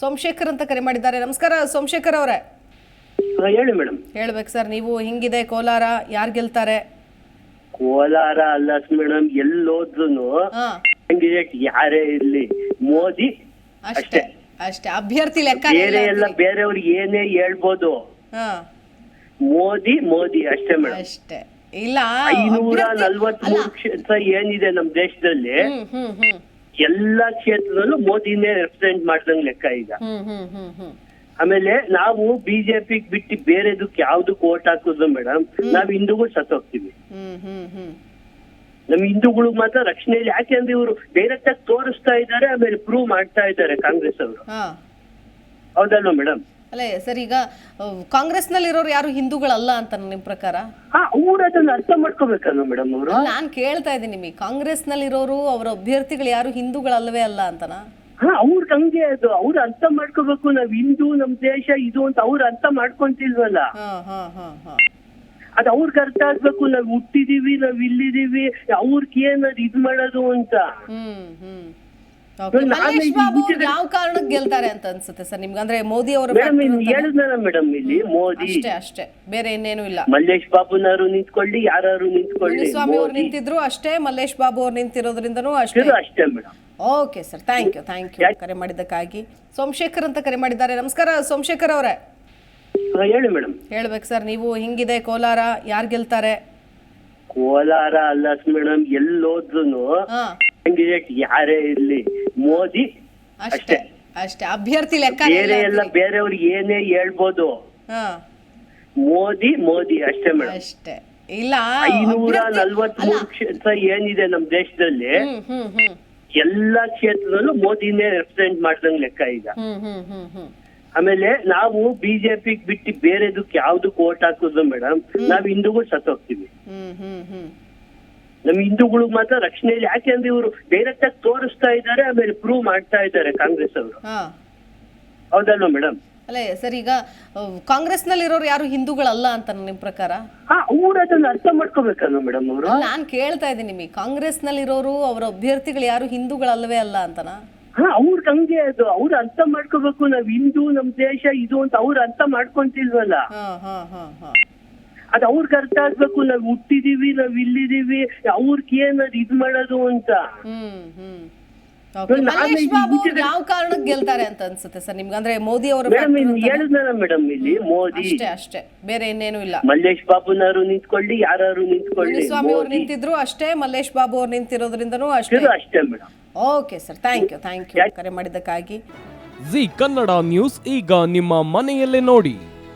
ಸೋಮಶೇಖರ್ ಅಂತ ಕರೆ ಮಾಡಿದ್ದಾರೆ. ನಮಸ್ಕಾರ ಸೋಮಶೇಖರ್ ಅವರೇ. ಹೇಳಿ ಮೇಡಮ್. ಹೇಳ್ಬೇಕು ಸರ್ ನೀವು ಹಿಂಗಿದೆ ಕೋಲಾರ ಯಾರು ಗೆಲ್ತಾರೆ? ಕೋಲಾರ ಅಲ್ಲ ಮೇಡಮ್ ಎಲ್ಲೋದ್ರು ಹಾ. ಕ್ಯಾಂಡಿಡೇಟ್ ಯಾರೇ ಇರ್ಲಿ ಮೋದಿ ಅಷ್ಟೇ ಅಷ್ಟೇ. ಅಭ್ಯರ್ಥಿ ಲೆಕ್ಕ ಬೇರೆ ಎಲ್ಲ ಬೇರೆಯವ್ರಿಗೆ ಏನೇ ಹೇಳ್ಬೋದು. ಹಾ. ಮೋದಿ ಮೋದಿ ಅಷ್ಟೇ ಮೇಡಮ್. ಅಷ್ಟೇ. ಇಲ್ಲ ಐನೂರ ಅಭ್ಯರ್ಥಿ- ನಲ್ವತ್ಮೂರು ಕ್ಷೇತ್ರ ಏನಿದೆ ನಮ್ ದೇಶದಲ್ಲಿ ಹ್ಮ್ ಹ್ಮ್ ಹ್ಮ್. ಎಲ್ಲಾ ಕ್ಷೇತ್ರದಲ್ಲೂ ಮೋದಿನೇ ರೆಪ್ರೆಸೆಂಟ್ ಮಾಡ್ದಂಗ್ ಲೆಕ್ಕ ಈಗ. ಆಮೇಲೆ ನಾವು ಬಿಜೆಪಿ ಬಿಟ್ಟು ಬೇರೆದಕ್ಕೆ ಯಾವ್ದಕ್ ಓಟ್ ಹಾಕಿದ್ರು ಮೇಡಮ್ ನಾವ್ ಹಿಂದೂಗಳು ಸತ್ತೋಗ್ತೀವಿ. ನಮ್ ಹಿಂದೂಗಳು ಮಾತ್ರ ರಕ್ಷಣೆ ಇಲ್ಲ ಯಾಕೆಂದ್ರೆ ಇವರು ಡೈರೆಕ್ಟ್ ಆಗಿ ತೋರಿಸ್ತಾ ಇದ್ದಾರೆ ಆಮೇಲೆ ಪ್ರೂವ್ ಮಾಡ್ತಾ ಇದ್ದಾರೆ ಕಾಂಗ್ರೆಸ್ ಅವರು. ಹೌದಲ್ವಾ ಮೇಡಮ್ ಅಲ್ಲೇ ಸರ್ ಈಗ ಕಾಂಗ್ರೆಸ್ನಲ್ಲಿ ಇರೋರು ಯಾರು ಹಿಂದೂಗಳಲ್ಲ ಅಂತ ನಿಮ್ ಪ್ರಕಾರ? ಹಾ ಅವ್ರು ಅದನ್ನ ಅರ್ಥ ಮಾಡ್ಕೋಬೇಕಲ್ಲ ಮೇಡಮ್ ಅವರು? ನಾನು ಕೇಳ್ತಾ ಇದ್ದೀನಿ ನಿಮಗೆ ಇರೋರು ಅವರ ಅಭ್ಯರ್ಥಿಗಳು ಯಾರು ಹಿಂದೂಗಳಲ್ಲವೇ ಅಲ್ಲ ಅಂತನಾ? ಹಾ ಅವ್ರಿಗೆ ಹಂಗೆ ಅದು ಅವ್ರು ಅರ್ಥ ಮಾಡ್ಕೋಬೇಕು ನಾವ್ ಹಿಂದೂ ನಮ್ ದೇಶ ಇದು ಅಂತ ಅವ್ರು ಅರ್ಥ ಮಾಡ್ಕೊಂತಿಲ್ವಲ್ಲ? ಹಾ ಹಾ ಹಾ ಹಾ. ಅದ್ ಅವ್ರಿಗೆ ಅರ್ಥ ಆಗ್ಬೇಕು ನಾವ್ ಹುಟ್ಟಿದೀವಿ ನಾವ್ ಇಲ್ಲಿದೀವಿ ಅವ್ರಿಗೆ ಏನದ್ ಇದ್ ಮಾಡೋದು ಅಂತ? ಹ್ಮ್ ಹ್ಮ್. ಮಲ್ಲೇಶ್ ಬಾಬು ಯಾವ ಕಾರಣಕ್ಕೆ ಗೆಲ್ತಾರೆ ಅಂತ ಅನ್ಸುತ್ತೆ ಸರ್? ನಿಮ್ಗೆ ಅಂದ್ರೆ ಮೋದಿ ಅವರ ಹೇಳಿದ್ನಲ್ಲ ಮೇಡಮ್ ಇಲ್ಲಿ ಮೋದಿ. ಅಷ್ಟೇ ಅಷ್ಟೇ. ಬೇರೆ ಇನ್ನೇನು ಇಲ್ಲ. ಮಲ್ಲೇಶ್ ಬಾಬುನವರು ನಿಂತ್ಕೊಳ್ಳಿ ಯಾರು ನಿಂತ್ಕೊಳ್ಳಿ. ಸ್ವಾಮಿ ಅವ್ರು ನಿಂತಿದ್ರು ಅಷ್ಟೇ ಮಲ್ಲೇಶ್ ಬಾಬು ಅವ್ರು ನಿಂತಿರೋದ್ರಿಂದನೂ ಅಷ್ಟೇ. ಅಷ್ಟೇ madam okay sir thank you thank you ಕರೆ ಮಾಡಿದ್ದಕ್ಕಾಗಿ. ಸೋಮಶೇಖರ್ ಅಂತ ಕರೆ ಮಾಡಿದ್ದಾರೆ. ನಮಸ್ಕಾರ ಸೋಮಶೇಖರ್ ಅವರೇ. ಹೇಳಿ ಮೇಡಮ್ ಹೇಳ್ಬೇಕು ಸರ್ ನೀವು ಹಿಂಗಿದೆ ಕೋಲಾರ ಯಾರು ಗೆಲ್ತಾರೆ? ಕೋಲಾರ ಅಲ್ಲ ಮೇಡಮ್ ಎಲ್ಲೋದ್ರು ಹಾ. ಕ್ಯಾಂಡಿಡೇಟ್ ಯಾರೇ ಇರ್ಲಿ ಮೋದಿ ಅಷ್ಟೇ ಅಷ್ಟೇ. ಅಭ್ಯರ್ಥಿ ಲೆಕ್ಕ ಬೇರೆ ಎಲ್ಲ ಬೇರೆಯವ್ರಿಗೆ ಏನೇ ಹೇಳ್ಬೋದು. ಮೋದಿ ಮೋದಿ ಅಷ್ಟೇ ಮೇಡಮ್ ಅಷ್ಟೇ. ಇಲ್ಲ ಐನೂರ ನಲ್ವತ್ಮೂರು ಕ್ಷೇತ್ರ ಏನಿದೆ ನಮ್ ದೇಶದಲ್ಲಿ ಎಲ್ಲಾ ಕ್ಷೇತ್ರದಲ್ಲೂ ಮೋದಿನೇ ರೆಪ್ರೆಸೆಂಟ್ ಮಾಡ್ದಂಗ್ ಲೆಕ್ಕ ಈಗ. ಆಮೇಲೆ ನಾವು ಬಿಜೆಪಿ ಬಿಟ್ಟು ಬೇರೆದಕ್ಕೆ ಯಾವ್ದಕ್ ಓಟ್ ಹಾಕಿದ್ರು ಮೇಡಮ್ ನಾವ್ ಹಿಂದೂಗಳು ಸತ್ತೋಗ್ತೀವಿ. ಹ್ಮ್ ಹ್ಮ್ ಹ್ಮ್ ನಮ್ ಹಿಂದೂಗಳು ಮಾತ್ರ ರಕ್ಷಣೆಯಲ್ಲಿ ಯಾಕೆ ಅಂದ್ರೆ ಇವರು ಡೈರೆಕ್ಟ್ ಆಗಿ ತೋರಿಸ್ತಾ ಇದ್ದಾರೆ ಆಮೇಲೆ ಪ್ರೂವ್ ಮಾಡ್ತಾ ಇದ್ದಾರೆ ಕಾಂಗ್ರೆಸ್ ಅವರು. ಹೌದಲ್ವಾ ಮೇಡಮ್ ಅಲ್ಲ ಸರ್ ಈಗ ಕಾಂಗ್ರೆಸ್ ಇರೋರು ಯಾರು ಹಿಂದೂಗಳಲ್ಲ ಅಂತ ನಿಮ್ ಪ್ರಕಾರ? ಹಾ ಅವ್ರು ಅದನ್ನ ಅರ್ಥ ಮಾಡ್ಕೋಬೇಕಲ್ವ ಮೇಡಮ್ ಅವರು? ನಾನ್ ಕೇಳ್ತಾ ಇದ್ದೀನಿ ನಿಮಗೆ. ಕಾಂಗ್ರೆಸ್ ನಲ್ಲಿರೋರು ಅವರ ಅಭ್ಯರ್ಥಿಗಳು ಯಾರು ಹಿಂದೂಗಳಲ್ಲವೇ ಅಲ್ಲ ಅಂತನಾ? ಹಾ ಅವ್ರಿಗೆ ಹಂಗೆ ಅದು. ಅವ್ರ ಅರ್ಥ ಮಾಡ್ಕೋಬೇಕು. ನಾವ್ ಹಿಂದೂ ನಮ್ ದೇಶ ಇದು ಅಂತ ಅವ್ರ ಅರ್ಥ ಮಾಡ್ಕೊಂತಿಲ್ವಲ್ಲ? ಹಾ ಹಾ ಹಾ ಹಾ. ಅದ್ ಅವ್ರಿಗೆ ಅರ್ಥ ಆಗ್ಬೇಕು. ನಾವ್ ಹುಟ್ಟಿದೀವಿ ನಾವ್ ಇಲ್ಲಿದೀವಿ. ಅವ್ರಿಗೆ ಏನದ್ ಇದ್ ಮಾಡೋದು ಅಂತ. ಮಲ್ಲೇಶ್ ಬಾಬು ಯಾವ ಕಾರಣಕ್ಕೆ ಗೆಲ್ತಾರೆ ಅಂತ ಅನ್ಸುತ್ತೆ ಸರ್ ನಿಮ್ಗೆ? ಅಂದ್ರೆ ಮೋದಿ ಅವರ ಹೇಳಿದ್ನಲ್ಲ ಮೇಡಮ್ ಇಲ್ಲಿ ಮೋದಿ. ಅಷ್ಟೇ ಅಷ್ಟೇ. ಬೇರೆ ಇನ್ನೇನು ಇಲ್ಲ. ಮಲ್ಲೇಶ್ ಬಾಬುನವರು ನಿಂತ್ಕೊಳ್ಳಿ ಯಾರು ನಿಂತ್ಕೊಳ್ಳಿ ಸ್ವಾಮಿ ಅವ್ರು ನಿಂತಿದ್ರು ಅಷ್ಟೇ ಮಲ್ಲೇಶ್ ಬಾಬು ಅವ್ರು ನಿಂತಿರೋದ್ರಿಂದನೂ ಅಷ್ಟೇ. ಅಷ್ಟೇ madam. Okay sir thank you thank you ಕರೆ ಮಾಡಿದ್ದಕ್ಕಾಗಿ. ಜಿ ಕನ್ನಡ ನ್ಯೂಸ್ ಈಗ ನಿಮ್ಮ ಮನೆಯಲ್ಲೇ ನೋಡಿ.